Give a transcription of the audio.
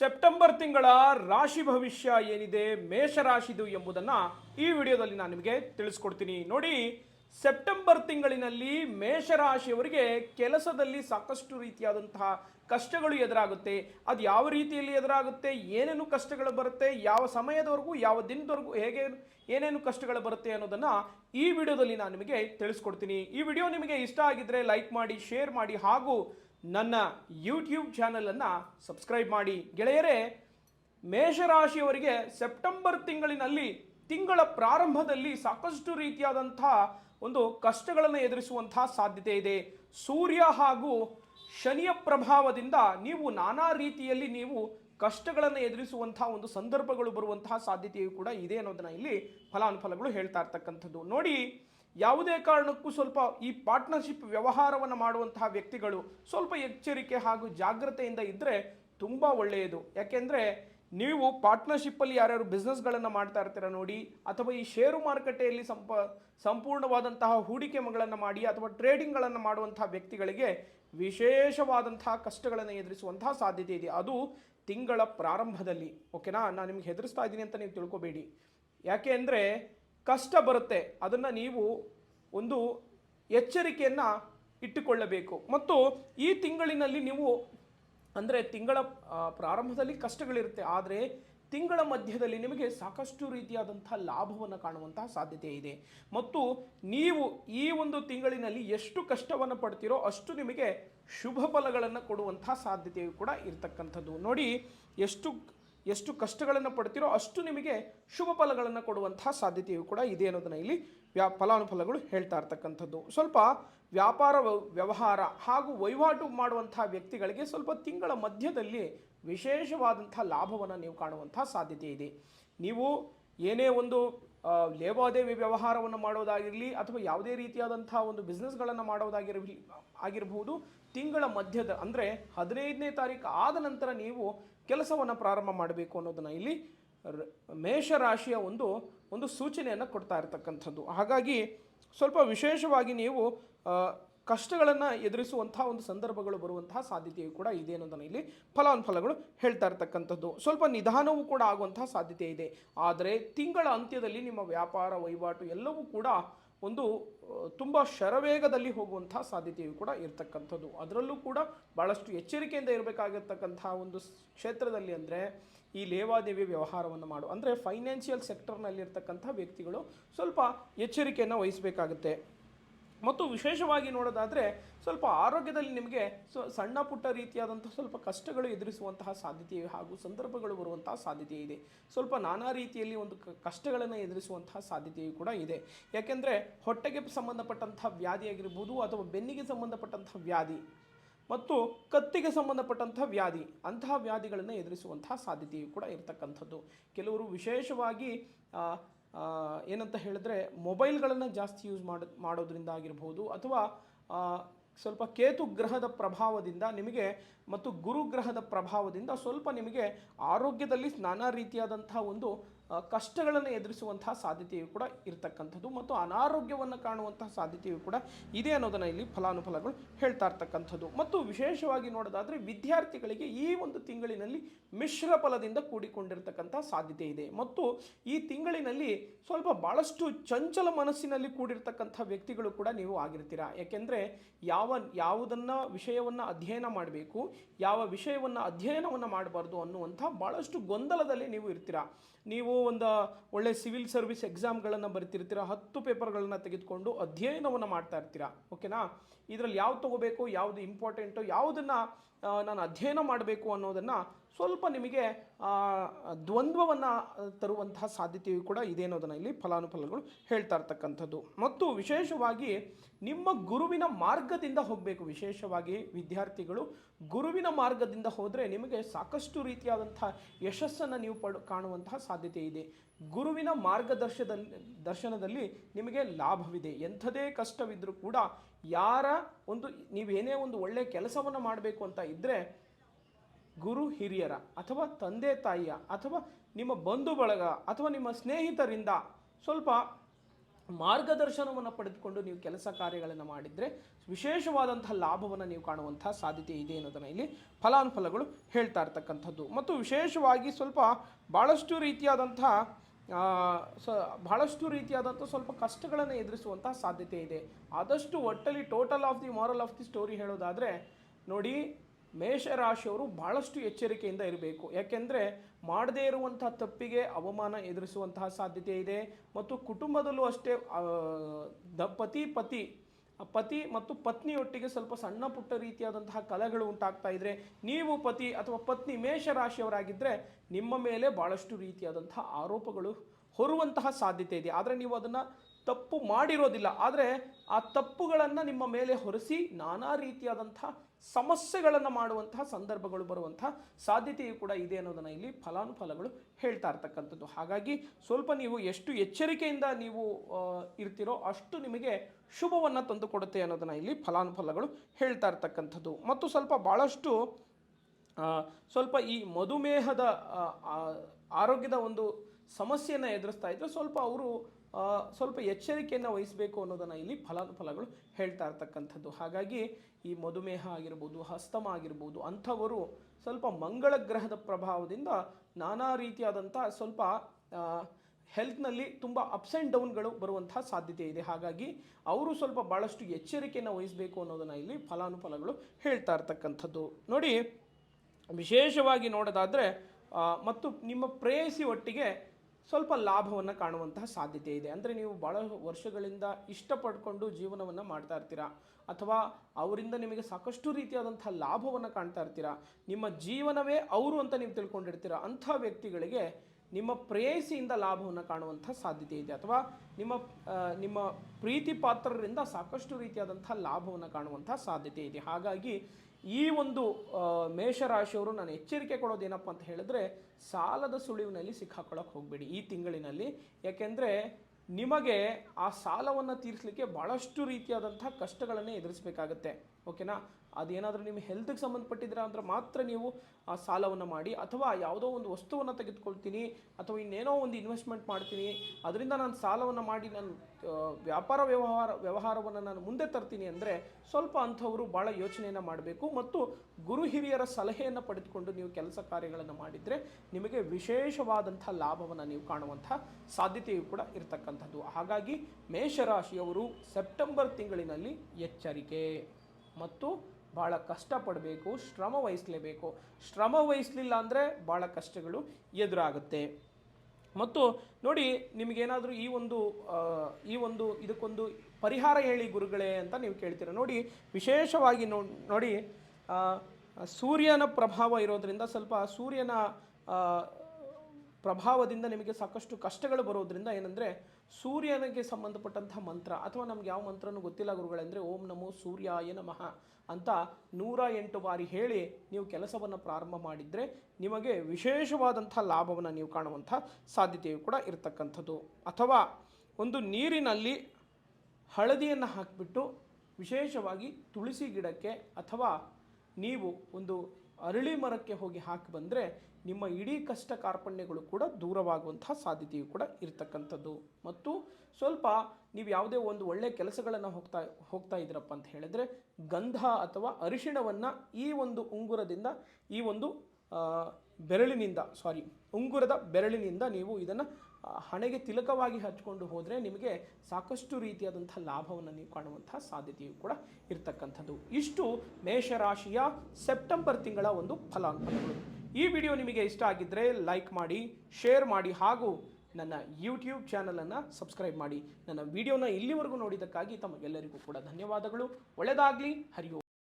September ತಿಂಗಳ ರಾಶಿ ಭವಿಷ್ಯ ಏನಿದೆ, ಮೇಷರಾಶಿದು ಎಂಬುದನ್ನು ಈ ವಿಡಿಯೋದಲ್ಲಿ ನಾನು ನಿಮಗೆ ತಿಳಿಸ್ಕೊಡ್ತೀನಿ. ನೋಡಿ, ಸೆಪ್ಟೆಂಬರ್ ತಿಂಗಳಿನಲ್ಲಿ ಮೇಷರಾಶಿಯವರಿಗೆ ಕೆಲಸದಲ್ಲಿ ಸಾಕಷ್ಟು ರೀತಿಯಾದಂತಹ ಕಷ್ಟಗಳು ಎದುರಾಗುತ್ತೆ. ಅದು ಯಾವ ರೀತಿಯಲ್ಲಿ ಎದುರಾಗುತ್ತೆ, ಏನೇನು ಕಷ್ಟಗಳು ಬರುತ್ತೆ, ಯಾವ ಸಮಯದವರೆಗೂ, ಯಾವ ದಿನದವರೆಗೂ ಹೇಗೆ ಏನೇನು ಕಷ್ಟಗಳು ಬರುತ್ತೆ ಅನ್ನೋದನ್ನು ಈ ವಿಡಿಯೋದಲ್ಲಿ ನಾನು ನಿಮಗೆ ತಿಳಿಸ್ಕೊಡ್ತೀನಿ. ಈ ವಿಡಿಯೋ ನಿಮಗೆ ಇಷ್ಟ ಆಗಿದ್ದರೆ ಲೈಕ್ ಮಾಡಿ, ಶೇರ್ ಮಾಡಿ ಹಾಗೂ ನನ್ನ ಯೂಟ್ಯೂಬ್ ಚಾನಲನ್ನು ಸಬ್ಸ್ಕ್ರೈಬ್ ಮಾಡಿ. ಗೆಳೆಯರೇ, ಮೇಷರಾಶಿಯವರಿಗೆ ಸೆಪ್ಟೆಂಬರ್ ತಿಂಗಳಿನಲ್ಲಿ ತಿಂಗಳ ಪ್ರಾರಂಭದಲ್ಲಿ ಸಾಕಷ್ಟು ರೀತಿಯಾದಂಥ ಒಂದು ಕಷ್ಟಗಳನ್ನು ಎದುರಿಸುವಂತಹ ಸಾಧ್ಯತೆ ಇದೆ. ಸೂರ್ಯ ಹಾಗೂ ಶನಿಯ ಪ್ರಭಾವದಿಂದ ನೀವು ನಾನಾ ರೀತಿಯಲ್ಲಿ ನೀವು ಕಷ್ಟಗಳನ್ನು ಎದುರಿಸುವಂತಹ ಒಂದು ಸಂದರ್ಭಗಳು ಬರುವಂತಹ ಸಾಧ್ಯತೆಯು ಕೂಡ ಇದೆ ಅನ್ನೋದನ್ನ ಇಲ್ಲಿ ಫಲಾನುಫಲಗಳು ಹೇಳ್ತಾ ಇರ್ತಕ್ಕಂಥದ್ದು. ನೋಡಿ ಯಾವುದೇ ಕಾರಣಕ್ಕೂ ಸ್ವಲ್ಪ ಈ ಪಾರ್ಟ್ನರ್ಶಿಪ್ ವ್ಯವಹಾರವನ್ನು ಮಾಡುವಂತಹ ವ್ಯಕ್ತಿಗಳು ಸ್ವಲ್ಪ ಎಚ್ಚರಿಕೆ ಹಾಗೂ ಜಾಗ್ರತೆಯಿಂದ ಇದ್ದರೆ ತುಂಬ ಒಳ್ಳೆಯದು. ಯಾಕೆಂದರೆ ನೀವು ಪಾರ್ಟ್ನರ್ಶಿಪ್ಪಲ್ಲಿ ಯಾರ್ಯಾರು ಬಿಸ್ನೆಸ್ಗಳನ್ನು ಮಾಡ್ತಾ ಇರ್ತೀರ ನೋಡಿ, ಅಥವಾ ಈ ಷೇರು ಮಾರುಕಟ್ಟೆಯಲ್ಲಿ ಸಂಪ, ಸಂಪೂರ್ಣವಾದಂತಹ ಹೂಡಿಕೆಗಳನ್ನು ಮಾಡಿ ಅಥವಾ ಟ್ರೇಡಿಂಗ್ಗಳನ್ನು ಮಾಡುವಂತಹ ವ್ಯಕ್ತಿಗಳಿಗೆ ವಿಶೇಷವಾದಂತಹ ಕಷ್ಟಗಳನ್ನು ಎದುರಿಸುವಂತಹ ಸಾಧ್ಯತೆ ಇದೆ. ಅದು ತಿಂಗಳ ಪ್ರಾರಂಭದಲ್ಲಿ. ಓಕೆನಾ? ನಾನು ನಿಮ್ಗೆ ಹೆದರಿಸ್ತಾ ಇದ್ದೀನಿ ಅಂತ ನೀವು ತಿಳ್ಕೊಬೇಡಿ. ಯಾಕೆ ಅಂದರೆ ಕಷ್ಟ ಬರುತ್ತೆ. ಅದನ್ನು ನೀವು ಒಂದು ಎಚ್ಚರಿಕೆಯನ್ನು ಇಟ್ಟುಕೊಳ್ಳಬೇಕು. ಮತ್ತು ಈ ತಿಂಗಳಿನಲ್ಲಿ ನೀವು ಅಂದರೆ ತಿಂಗಳ ಪ್ರಾರಂಭದಲ್ಲಿ ಕಷ್ಟಗಳಿರುತ್ತೆ. ಆದರೆ ತಿಂಗಳ ಮಧ್ಯದಲ್ಲಿ ನಿಮಗೆ ಸಾಕಷ್ಟು ರೀತಿಯಾದಂಥ ಲಾಭವನ್ನು ಕಾಣುವಂತಹ ಸಾಧ್ಯತೆ ಇದೆ. ಮತ್ತು ನೀವು ಈ ಒಂದು ತಿಂಗಳಿನಲ್ಲಿ ಎಷ್ಟು ಕಷ್ಟವನ್ನು ಪಡ್ತೀರೋ ಅಷ್ಟು ನಿಮಗೆ ಶುಭ ಫಲಗಳನ್ನು ಕೊಡುವಂಥ ಸಾಧ್ಯತೆಯು ಕೂಡ ಇರತಕ್ಕಂಥದ್ದು. ನೋಡಿ, ಎಷ್ಟು ಎಷ್ಟು ಕಷ್ಟಗಳನ್ನು ಪಡ್ತೀರೋ ಅಷ್ಟು ನಿಮಗೆ ಶುಭ ಫಲಗಳನ್ನು ಕೊಡುವಂತಹ ಸಾಧ್ಯತೆಯು ಕೂಡ ಇದೆ ಅನ್ನೋದನ್ನು ಇಲ್ಲಿ ವ್ಯಾ ಫಲಾನುಫಲಗಳು ಹೇಳ್ತಾ ಇರ್ತಕ್ಕಂಥದ್ದು. ಸ್ವಲ್ಪ ವ್ಯಾಪಾರ ವ್ಯವ- ವ್ಯವಹಾರ ಹಾಗೂ ವಹಿವಾಟು ಮಾಡುವಂತಹ ವ್ಯಕ್ತಿಗಳಿಗೆ ಸ್ವಲ್ಪ ತಿಂಗಳ ಮಧ್ಯದಲ್ಲಿ ವಿಶೇಷವಾದಂಥ ಲಾಭವನ್ನು ನೀವು ಕಾಣುವಂತಹ ಸಾಧ್ಯತೆ ಇದೆ. ನೀವು ಏನೇ ಒಂದು ಲೇವಾದೇವಿ ವ್ಯವಹಾರವನ್ನು ಮಾಡೋದಾಗಿರಲಿ ಅಥವಾ ಯಾವುದೇ ರೀತಿಯಾದಂಥ ಒಂದು ಬಿಸ್ನೆಸ್ಗಳನ್ನು ಮಾಡೋದಾಗಿರಲಿ, ಆಗಿರಬಹುದು, ತಿಂಗಳ ಮಧ್ಯದ, ಅಂದರೆ ಹದಿನೈದನೇ ತಾರೀಕು ಆದ ನಂತರ ನೀವು ಕೆಲಸವನ್ನು ಪ್ರಾರಂಭ ಮಾಡಬೇಕು ಅನ್ನೋದನ್ನು ಇಲ್ಲಿ ಮೇಷರಾಶಿಯ ಒಂದು ಒಂದು ಸೂಚನೆಯನ್ನು ಕೊಡ್ತಾ ಇರತಕ್ಕಂಥದ್ದು. ಹಾಗಾಗಿ ಸ್ವಲ್ಪ ವಿಶೇಷವಾಗಿ ನೀವು ಕಷ್ಟಗಳನ್ನು ಎದುರಿಸುವಂಥ ಒಂದು ಸಂದರ್ಭಗಳು ಬರುವಂತಹ ಸಾಧ್ಯತೆಯು ಕೂಡ ಇದೆ ಅನ್ನೋದನ್ನು ಇಲ್ಲಿ ಫಲಾನುಫಲಗಳು ಹೇಳ್ತಾ ಇರ್ತಕ್ಕಂಥದ್ದು. ಸ್ವಲ್ಪ ನಿಧಾನವೂ ಕೂಡ ಆಗುವಂತಹ ಸಾಧ್ಯತೆ ಇದೆ. ಆದರೆ ತಿಂಗಳ ಅಂತ್ಯದಲ್ಲಿ ನಿಮ್ಮ ವ್ಯಾಪಾರ, ವಹಿವಾಟು ಎಲ್ಲವೂ ಕೂಡ ಒಂದು ತುಂಬ ಶರವೇಗದಲ್ಲಿ ಹೋಗುವಂತಹ ಸಾಧ್ಯತೆಯು ಕೂಡ ಇರತಕ್ಕಂಥದ್ದು. ಅದರಲ್ಲೂ ಕೂಡ ಭಾಳಷ್ಟು ಎಚ್ಚರಿಕೆಯಿಂದ ಇರಬೇಕಾಗಿರ್ತಕ್ಕಂಥ ಒಂದು ಕ್ಷೇತ್ರದಲ್ಲಿ ಅಂದರೆ ಈ ಲೇವಾದೇವಿ ವ್ಯವಹಾರವನ್ನು ಮಾಡು, ಅಂದರೆ ಫೈನಾನ್ಷಿಯಲ್ ಸೆಕ್ಟರ್ನಲ್ಲಿರ್ತಕ್ಕಂಥ ವ್ಯಕ್ತಿಗಳು ಸ್ವಲ್ಪ ಎಚ್ಚರಿಕೆಯನ್ನು ವಹಿಸಬೇಕಾಗುತ್ತೆ. ಮತ್ತು ವಿಶೇಷವಾಗಿ ನೋಡೋದಾದರೆ ಸ್ವಲ್ಪ ಆರೋಗ್ಯದಲ್ಲಿ ನಿಮಗೆ ಸೊ ಸಣ್ಣ ಪುಟ್ಟ ರೀತಿಯಾದಂಥ ಸ್ವಲ್ಪ ಕಷ್ಟಗಳು ಎದುರಿಸುವಂತಹ ಸಾಧ್ಯತೆ ಹಾಗೂ ಸಂದರ್ಭಗಳು ಬರುವಂತಹ ಸಾಧ್ಯತೆ ಇದೆ. ಸ್ವಲ್ಪ ನಾನಾ ರೀತಿಯಲ್ಲಿ ಒಂದು ಕಷ್ಟಗಳನ್ನು ಎದುರಿಸುವಂತಹ ಸಾಧ್ಯತೆಯು ಕೂಡ ಇದೆ. ಯಾಕೆಂದರೆ ಹೊಟ್ಟೆಗೆ ಸಂಬಂಧಪಟ್ಟಂಥ ವ್ಯಾಧಿಯಾಗಿರ್ಬೋದು ಅಥವಾ ಬೆನ್ನಿಗೆ ಸಂಬಂಧಪಟ್ಟಂಥ ವ್ಯಾಧಿ ಮತ್ತು ಕತ್ತಿಗೆ ಸಂಬಂಧಪಟ್ಟಂಥ ವ್ಯಾಧಿ ಅಂತಹ ವ್ಯಾಧಿಗಳನ್ನು ಎದುರಿಸುವಂತಹ ಸಾಧ್ಯತೆಯು ಕೂಡ ಇರತಕ್ಕಂಥದ್ದು. ಕೆಲವರು ವಿಶೇಷವಾಗಿ ಏನಂತ ಹೇಳಿದ್ರೆ ಮೊಬೈಲ್ಗಳನ್ನು ಜಾಸ್ತಿ ಯೂಸ್ ಮಾಡ, ಮಾಡೋದ್ರಿಂದ ಆಗಿರ್ಬೋದು ಅಥವಾ ಸ್ವಲ್ಪ ಕೇತು ಗ್ರಹದ ಪ್ರಭಾವದಿಂದ ನಿಮಗೆ ಮತ್ತು ಗುರುಗ್ರಹದ ಪ್ರಭಾವದಿಂದ ಸ್ವಲ್ಪ ನಿಮಗೆ ಆರೋಗ್ಯದಲ್ಲಿ ನಾನಾ ರೀತಿಯಾದಂತಹ ಒಂದು ಕಷ್ಟಗಳನ್ನು ಎದುರಿಸುವಂತಹ ಸಾಧ್ಯತೆಯು ಕೂಡ ಇರತಕ್ಕಂಥದ್ದು ಮತ್ತು ಅನಾರೋಗ್ಯವನ್ನು ಕಾಣುವಂತಹ ಸಾಧ್ಯತೆಯು ಕೂಡ ಇದೆ ಅನ್ನೋದನ್ನು ಇಲ್ಲಿ ಫಲಾನುಫಲಗಳು ಹೇಳ್ತಾ ಇರ್ತಕ್ಕಂಥದ್ದು. ಮತ್ತು ವಿಶೇಷವಾಗಿ ನೋಡೋದಾದರೆ ವಿದ್ಯಾರ್ಥಿಗಳಿಗೆ ಈ ಒಂದು ತಿಂಗಳಿನಲ್ಲಿ ಮಿಶ್ರ ಫಲದಿಂದ ಕೂಡಿಕೊಂಡಿರ್ತಕ್ಕಂಥ ಸಾಧ್ಯತೆ ಇದೆ. ಮತ್ತು ಈ ತಿಂಗಳಿನಲ್ಲಿ ಸ್ವಲ್ಪ ಭಾಳಷ್ಟು ಚಂಚಲ ಮನಸ್ಸಿನಲ್ಲಿ ಕೂಡಿರ್ತಕ್ಕಂಥ ವ್ಯಕ್ತಿಗಳು ಕೂಡ ನೀವು ಆಗಿರ್ತೀರಾ? ಯಾಕೆಂದರೆ ಯಾವ, ಯಾವುದನ್ನು ವಿಷಯವನ್ನು ಅಧ್ಯಯನ ಮಾಡಬೇಕು, ಯಾವ ವಿಷಯವನ್ನು ಅಧ್ಯಯನವನ್ನು ಮಾಡಬಾರ್ದು ಅನ್ನುವಂಥ ಭಾಳಷ್ಟು ಗೊಂದಲದಲ್ಲಿ ನೀವು ಇರ್ತೀರಾ? ನೀವು ಒಂದು ಒಳ್ಳೆ ಸಿವಿಲ್ ಸರ್ವಿಸ್ ಎಕ್ಸಾಮ್ಗಳನ್ನು ಬರಿತಿರ್ತೀರ, ಹತ್ತು ಪೇಪರ್ಗಳನ್ನು ತೆಗೆದುಕೊಂಡು ಅಧ್ಯಯನವನ್ನು ಮಾಡ್ತಾ ಇರ್ತೀರಾ, ಓಕೆನಾ? ಇದರಲ್ಲಿ ಯಾವ್ದು ತಗೋಬೇಕು, ಯಾವುದು ಇಂಪಾರ್ಟೆಂಟು, ಯಾವುದನ್ನು ನಾನು ಅಧ್ಯಯನ ಮಾಡಬೇಕು ಅನ್ನೋದನ್ನು ಸ್ವಲ್ಪ ನಿಮಗೆ ದ್ವಂದ್ವವನ್ನು ತರುವಂತಹ ಸಾಧ್ಯತೆಯು ಕೂಡ ಇದೆ ಅನ್ನೋದನ್ನು ಇಲ್ಲಿ ಫಲಾನುಫಲಗಳು ಹೇಳ್ತಾ ಇರ್ತಕ್ಕಂಥದ್ದು. ಮತ್ತು ವಿಶೇಷವಾಗಿ ನಿಮ್ಮ ಗುರುವಿನ ಮಾರ್ಗದಿಂದ ಹೋಗಬೇಕು. ವಿಶೇಷವಾಗಿ ವಿದ್ಯಾರ್ಥಿಗಳು ಗುರುವಿನ ಮಾರ್ಗದಿಂದ ಹೋದರೆ ನಿಮಗೆ ಸಾಕಷ್ಟು ರೀತಿಯಾದಂಥ ಯಶಸ್ಸನ್ನು ನೀವು ಪಡು, ಕಾಣುವಂತಹ ಸಾಧ್ಯತೆ ಇದೆ. ಗುರುವಿನ ಮಾರ್ಗದರ್ಶದಲ್ಲಿ ದರ್ಶನದಲ್ಲಿ ನಿಮಗೆ ಲಾಭವಿದೆ. ಎಂಥದೇ ಕಷ್ಟವಿದ್ದರೂ ಕೂಡ ಯಾರ ಒಂದು ನೀವೇನೇ ಒಂದು ಒಳ್ಳೆಯ ಕೆಲಸವನ್ನು ಮಾಡಬೇಕು ಅಂತ ಇದ್ದರೆ ಗುರು ಹಿರಿಯರ ಅಥವಾ ತಂದೆ ತಾಯಿಯ ಅಥವಾ ನಿಮ್ಮ ಬಂಧು ಬಳಗ ಅಥವಾ ನಿಮ್ಮ ಸ್ನೇಹಿತರಿಂದ ಸ್ವಲ್ಪ ಮಾರ್ಗದರ್ಶನವನ್ನು ಪಡೆದುಕೊಂಡು ನೀವು ಕೆಲಸ ಕಾರ್ಯಗಳನ್ನು ಮಾಡಿದರೆ ವಿಶೇಷವಾದಂತಹ ಲಾಭವನ್ನು ನೀವು ಕಾಣುವಂಥ ಸಾಧ್ಯತೆ ಇದೆ ಅನ್ನೋದನ್ನು ಇಲ್ಲಿ ಫಲಾನುಫಲಗಳು ಹೇಳ್ತಾ ಇರ್ತಕ್ಕಂಥದ್ದು. ಮತ್ತು ವಿಶೇಷವಾಗಿ ಸ್ವಲ್ಪ ಭಾಳಷ್ಟು ರೀತಿಯಾದಂಥ ಸ, ಬಹಳಷ್ಟು ರೀತಿಯಾದಂಥ ಸ್ವಲ್ಪ ಕಷ್ಟಗಳನ್ನು ಎದುರಿಸುವಂತಹ ಸಾಧ್ಯತೆ ಇದೆ. ಆದಷ್ಟು ಒಟ್ಟಲ್ಲಿ total of the moral of the story ಹೇಳೋದಾದರೆ ನೋಡಿ ಮೇಷರಾಶಿಯವರು ಬಹಳಷ್ಟು ಎಚ್ಚರಿಕೆಯಿಂದ ಇರಬೇಕು. ಯಾಕೆಂದರೆ ಮಾಡದೇ ಇರುವಂತಹ ತಪ್ಪಿಗೆ ಅವಮಾನ ಎದುರಿಸುವಂತಹ ಸಾಧ್ಯತೆ ಇದೆ. ಮತ್ತು ಕುಟುಂಬದಲ್ಲೂ ಅಷ್ಟೇ ದ, ಪತಿ ಪತಿ ಪತಿ ಮತ್ತು ಪತ್ನಿಯೊಟ್ಟಿಗೆ ಸ್ವಲ್ಪ ಸಣ್ಣ ಪುಟ್ಟ ರೀತಿಯಾದಂತಹ ಕಲೆಗಳು ಉಂಟಾಗ್ತಾ ಇದ್ರೆ, ನೀವು ಪತಿ ಅಥವಾ ಪತ್ನಿ ಮೇಷರಾಶಿಯವರಾಗಿದ್ದರೆ ನಿಮ್ಮ ಮೇಲೆ ಭಾಳಷ್ಟು ರೀತಿಯಾದಂತಹ ಆರೋಪಗಳು ಹೊರುವಂತಹ ಸಾಧ್ಯತೆ ಇದೆ. ಆದರೆ ನೀವು ಅದನ್ನು ತಪ್ಪು ಮಾಡಿರೋದಿಲ್ಲ. ಆದರೆ ಆ ತಪ್ಪುಗಳನ್ನು ನಿಮ್ಮ ಮೇಲೆ ಹೊರಿಸಿ ನಾನಾ ರೀತಿಯಾದಂಥ ಸಮಸ್ಯೆಗಳನ್ನು ಮಾಡುವಂತಹ ಸಂದರ್ಭಗಳು ಬರುವಂತಹ ಸಾಧ್ಯತೆಯು ಕೂಡ ಇದೆ ಅನ್ನೋದನ್ನು ಇಲ್ಲಿ ಫಲಾನುಫಲಗಳು ಹೇಳ್ತಾ ಇರ್ತಕ್ಕಂಥದ್ದು. ಹಾಗಾಗಿ ಸ್ವಲ್ಪ ನೀವು ಎಷ್ಟು ಎಚ್ಚರಿಕೆಯಿಂದ ನೀವು ಇರ್ತೀರೋ ಅಷ್ಟು ನಿಮಗೆ ಶುಭವನ್ನು ತಂದುಕೊಡುತ್ತೆ ಅನ್ನೋದನ್ನು ಇಲ್ಲಿ ಫಲಾನುಫಲಗಳು ಹೇಳ್ತಾ ಇರ್ತಕ್ಕಂಥದ್ದು. ಮತ್ತು ಸ್ವಲ್ಪ ಭಾಳಷ್ಟು ಸ್ವಲ್ಪ ಈ ಮಧುಮೇಹದ ಆರೋಗ್ಯದ ಒಂದು ಸಮಸ್ಯೆಯನ್ನು ಎದುರಿಸ್ತಾ ಇದ್ದರೆ ಸ್ವಲ್ಪ ಅವರು ಸ್ವಲ್ಪ ಎಚ್ಚರಿಕೆಯನ್ನು ವಹಿಸಬೇಕು ಅನ್ನೋದನ್ನು ಇಲ್ಲಿ ಫಲಾನುಫಲಗಳು ಹೇಳ್ತಾ ಇರ್ತಕ್ಕಂಥದ್ದು. ಹಾಗಾಗಿ ಈ ಮಧುಮೇಹ ಆಗಿರ್ಬೋದು, ಹಸ್ತಮ ಆಗಿರ್ಬೋದು, ಅಂಥವರು ಸ್ವಲ್ಪ ಮಂಗಳ ಗ್ರಹದ ಪ್ರಭಾವದಿಂದ ನಾನಾ ರೀತಿಯಾದಂಥ ಸ್ವಲ್ಪ ಹೆಲ್ತ್ನಲ್ಲಿ ತುಂಬ ಅಪ್ಸ್ ಆ್ಯಂಡ್ ಡೌನ್ಗಳು ಬರುವಂತಹ ಸಾಧ್ಯತೆ ಇದೆ. ಹಾಗಾಗಿ ಅವರು ಸ್ವಲ್ಪ ಭಾಳಷ್ಟು ಎಚ್ಚರಿಕೆಯನ್ನು ವಹಿಸಬೇಕು ಅನ್ನೋದನ್ನು ಇಲ್ಲಿ ಫಲಾನುಫಲಗಳು ಹೇಳ್ತಾ ಇರ್ತಕ್ಕಂಥದ್ದು. ನೋಡಿ ವಿಶೇಷವಾಗಿ ನೋಡೋದಾದರೆ ಮತ್ತು ನಿಮ್ಮ ಪ್ರೇಯಸಿ ಒಟ್ಟಿಗೆ ಸ್ವಲ್ಪ ಲಾಭವನ್ನು ಕಾಣುವಂತಹ ಸಾಧ್ಯತೆ ಇದೆ. ಅಂದರೆ ನೀವು ಭಾಳ ವರ್ಷಗಳಿಂದ ಇಷ್ಟಪಡ್ಕೊಂಡು ಜೀವನವನ್ನು ಮಾಡ್ತಾ ಇರ್ತೀರಾ? ಅಥವಾ ಅವರಿಂದ ನಿಮಗೆ ಸಾಕಷ್ಟು ರೀತಿಯಾದಂಥ ಲಾಭವನ್ನು ಕಾಣ್ತಾ ಇರ್ತೀರಾ? ನಿಮ್ಮ ಜೀವನವೇ ಅವರು ಅಂತ ನೀವು ತಿಳ್ಕೊಂಡಿರ್ತೀರ? ಅಂಥ ವ್ಯಕ್ತಿಗಳಿಗೆ ನಿಮ್ಮ ಪ್ರೇಯಸಿಯಿಂದ ಲಾಭವನ್ನು ಕಾಣುವಂಥ ಸಾಧ್ಯತೆ ಇದೆ. ಅಥವಾ ನಿಮ್ಮ ನಿಮ್ಮ ಪ್ರೀತಿ ಪಾತ್ರರಿಂದ ಸಾಕಷ್ಟು ರೀತಿಯಾದಂಥ ಲಾಭವನ್ನು ಕಾಣುವಂಥ ಸಾಧ್ಯತೆ ಇದೆ. ಹಾಗಾಗಿ ಈ ಒಂದು ಮೇಷರಾಶಿಯವರು ನಾನು ಎಚ್ಚರಿಕೆ ಕೊಡೋದೇನಪ್ಪ ಅಂತ ಹೇಳಿದ್ರೆ ಸಾಲದ ಸುಳಿವಿನಲ್ಲಿ ಸಿಕ್ಕಾಕೊಳ್ಳೋಕೆ ಹೋಗಬೇಡಿ ಈ ತಿಂಗಳಿನಲ್ಲಿ. ಯಾಕೆಂದರೆ ನಿಮಗೆ ಆ ಸಾಲವನ್ನು ತೀರಿಸಲಿಕ್ಕೆ ಭಾಳಷ್ಟು ರೀತಿಯಾದಂಥ ಕಷ್ಟಗಳನ್ನು ಎದುರಿಸಬೇಕಾಗತ್ತೆ. ಓಕೆನಾ? ಅದೇನಾದರೂ ನಿಮ್ಮ ಹೆಲ್ತ್ಗೆ ಸಂಬಂಧಪಟ್ಟಿದ್ರೆ ಅಂದ್ರೆ ಮಾತ್ರ ನೀವು ಆ ಸಾಲವನ್ನು ಮಾಡಿ ಅಥವಾ ಯಾವುದೋ ಒಂದು ವಸ್ತುವನ್ನು ತೆಗೆದುಕೊಳ್ತೀನಿ ಅಥವಾ ಇನ್ನೇನೋ ಒಂದು ಇನ್ವೆಸ್ಟ್ಮೆಂಟ್ ಮಾಡ್ತೀನಿ. ಅದರಿಂದ ನಾನು ಸಾಲವನ್ನು ಮಾಡಿ ನಾನು ವ್ಯಾಪಾರ ವ್ಯವಹಾರ, ವ್ಯವಹಾರವನ್ನು ನಾನು ಮುಂದೆ ತರ್ತೀನಿ ಅಂದರೆ ಸ್ವಲ್ಪ ಅಂಥವರು ಭಾಳ ಯೋಚನೆಯನ್ನು ಮಾಡಬೇಕು. ಮತ್ತು ಗುರು ಹಿರಿಯರ ಸಲಹೆಯನ್ನು ಪಡೆದುಕೊಂಡು ನೀವು ಕೆಲಸ ಕಾರ್ಯಗಳನ್ನು ಮಾಡಿದರೆ ನಿಮಗೆ ವಿಶೇಷವಾದಂಥ ಲಾಭವನ್ನು ನೀವು ಕಾಣುವಂಥ ಸಾಧ್ಯತೆಯು ಕೂಡ ಇರತಕ್ಕಂಥದ್ದು. ಹಾಗಾಗಿ ಮೇಷರಾಶಿಯವರು ಸೆಪ್ಟೆಂಬರ್ ತಿಂಗಳಿನಲ್ಲಿ ಎಚ್ಚರಿಕೆ. ಮತ್ತು ಭಾಳ ಕಷ್ಟಪಡಬೇಕು, ಶ್ರಮ ವಹಿಸಲೇಬೇಕು. ಶ್ರಮ ವಹಿಸಲಿಲ್ಲ ಅಂದರೆ ಭಾಳ ಕಷ್ಟಗಳು ಎದುರಾಗುತ್ತೆ. ಮತ್ತು ನೋಡಿ, ನಿಮಗೇನಾದರೂ ಈ ಒಂದು ಈ ಒಂದು ಇದಕ್ಕೊಂದು ಪರಿಹಾರ ಹೇಳಿ ಗುರುಗಳೇ ಅಂತ ನೀವು ಕೇಳ್ತೀರ. ನೋಡಿ, ವಿಶೇಷವಾಗಿ ನೋಡಿ ಸೂರ್ಯನ ಪ್ರಭಾವ ಇರೋದರಿಂದ ಸ್ವಲ್ಪ ಸೂರ್ಯನ ಪ್ರಭಾವದಿಂದ ನಿಮಗೆ ಸಾಕಷ್ಟು ಕಷ್ಟಗಳು ಬರೋದ್ರಿಂದ ಏನಂದರೆ ಸೂರ್ಯನಿಗೆ ಸಂಬಂಧಪಟ್ಟಂಥ ಮಂತ್ರ ಅಥವಾ ನಮ್ಗೆ ಯಾವ ಮಂತ್ರನೂ ಗೊತ್ತಿಲ್ಲ ಗುರುಗಳಂದರೆ ಓಂ ನಮೋ ಸೂರ್ಯಾಯ ನಮಃ ಅಂತ ನೂರ ಎಂಟು ಬಾರಿ ಹೇಳಿ ನೀವು ಕೆಲಸವನ್ನು ಪ್ರಾರಂಭ ಮಾಡಿದರೆ ನಿಮಗೆ ವಿಶೇಷವಾದಂಥ ಲಾಭವನ್ನು ನೀವು ಕಾಣುವಂಥ ಸಾಧ್ಯತೆಯು ಕೂಡ ಇರತಕ್ಕಂಥದ್ದು. ಅಥವಾ ಒಂದು ನೀರಿನಲ್ಲಿ ಹಳದಿಯನ್ನು ಹಾಕಿಬಿಟ್ಟು ವಿಶೇಷವಾಗಿ ತುಳಸಿ ಗಿಡಕ್ಕೆ ಅಥವಾ ನೀವು ಒಂದು ಅರಳಿ ಮರಕ್ಕೆ ಹೋಗಿ ಹಾಕಿ ಬಂದರೆ ನಿಮ್ಮ ಇಡೀ ಕಷ್ಟ ಕಾರ್ಪಣ್ಯಗಳು ಕೂಡ ದೂರವಾಗುವಂತಹ ಸಾಧ್ಯತೆಯು ಕೂಡ ಇರತಕ್ಕಂಥದ್ದು. ಮತ್ತು ಸ್ವಲ್ಪ ನೀವು ಯಾವುದೇ ಒಂದು ಒಳ್ಳೆಯ ಕೆಲಸಗಳನ್ನು ಹೋಗ್ತಾ ಹೋಗ್ತಾ ಇದ್ದೀರಪ್ಪ ಅಂತ ಹೇಳಿದ್ರೆ ಗಂಧ ಅಥವಾ ಅರಿಶಿಣವನ್ನು ಈ ಒಂದು ಉಂಗುರದಿಂದ, ಈ ಒಂದು ಬೆರಳಿನಿಂದ ಸಾರಿ ಉಂಗುರದ ಬೆರಳಿನಿಂದ ನೀವು ಇದನ್ನು ಹಣೆಗೆ ತಿಲಕವಾಗಿ ಹಚ್ಕೊಂಡು ಹೋದರೆ ನಿಮಗೆ ಸಾಕಷ್ಟು ರೀತಿಯಾದಂಥ ಲಾಭವನ್ನು ನೀವು ಕಾಣುವಂಥ ಸಾಧ್ಯತೆಯು ಕೂಡ ಇರತಕ್ಕಂಥದ್ದು. ಇಷ್ಟು ಮೇಷರಾಶಿಯ ಸೆಪ್ಟೆಂಬರ್ ತಿಂಗಳ ಒಂದು ಫಲಾನುಫಲಗಳು ಈ ವಿಡಿಯೋ ನಿಮಗೆ ಇಷ್ಟ ಆಗಿದ್ದರೆ ಲೈಕ್ ಮಾಡಿ, ಶೇರ್ ಮಾಡಿ ಹಾಗೂ ನನ್ನ ಯೂಟ್ಯೂಬ್ ಚಾನಲನ್ನು ಸಬ್ಸ್ಕ್ರೈಬ್ ಮಾಡಿ. ನನ್ನ ವಿಡಿಯೋನ ಇಲ್ಲಿವರೆಗೂ ನೋಡಿದ್ದಕ್ಕಾಗಿ ತಮಗೆಲ್ಲರಿಗೂ ಕೂಡ ಧನ್ಯವಾದಗಳು. ಒಳ್ಳೆಯದಾಗಲಿ. ಹರಿ ಓಂ